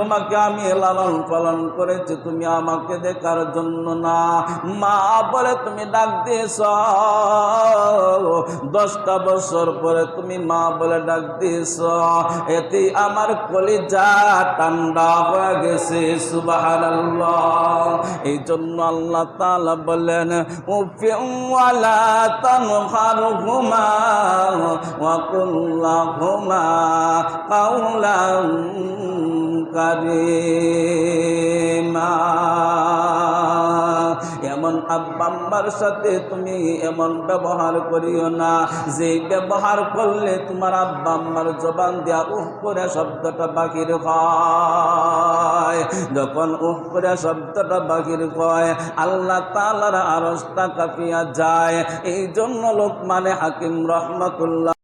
তোমাকে আমি লালন পালন করেছি, তুমি আমাকে দেখার জন্য না। মা, বলে তুমি ডাক দিয়েছ। দশটা বছর পরে তুমি মা বলে ডাক দিয়েছ। এতে আমার কলিজা ঠান্ডা হয়ে গেছে সুবাহ এই জন্য আল্লাহ তালা বললেন উফিওয়ালা তানহার ঘুমা ওয়াকুল্লা ঘুমা কাউলা কারিমা এমন আব্বাম্বার সাথে তুমি এমন ব্যবহার করিও না। যে ব্যবহার করলে তোমার আব্বাম্মার জবান দেয়া উহ করে শব্দটা বাকির হয়। যখন উহ করে শব্দটা বাকির হয়, আল্লাহ তালার আরস্তা কাঁপিয়া যায়। এই জন্য লোক মানে হাকিম রহমতুল্লাহ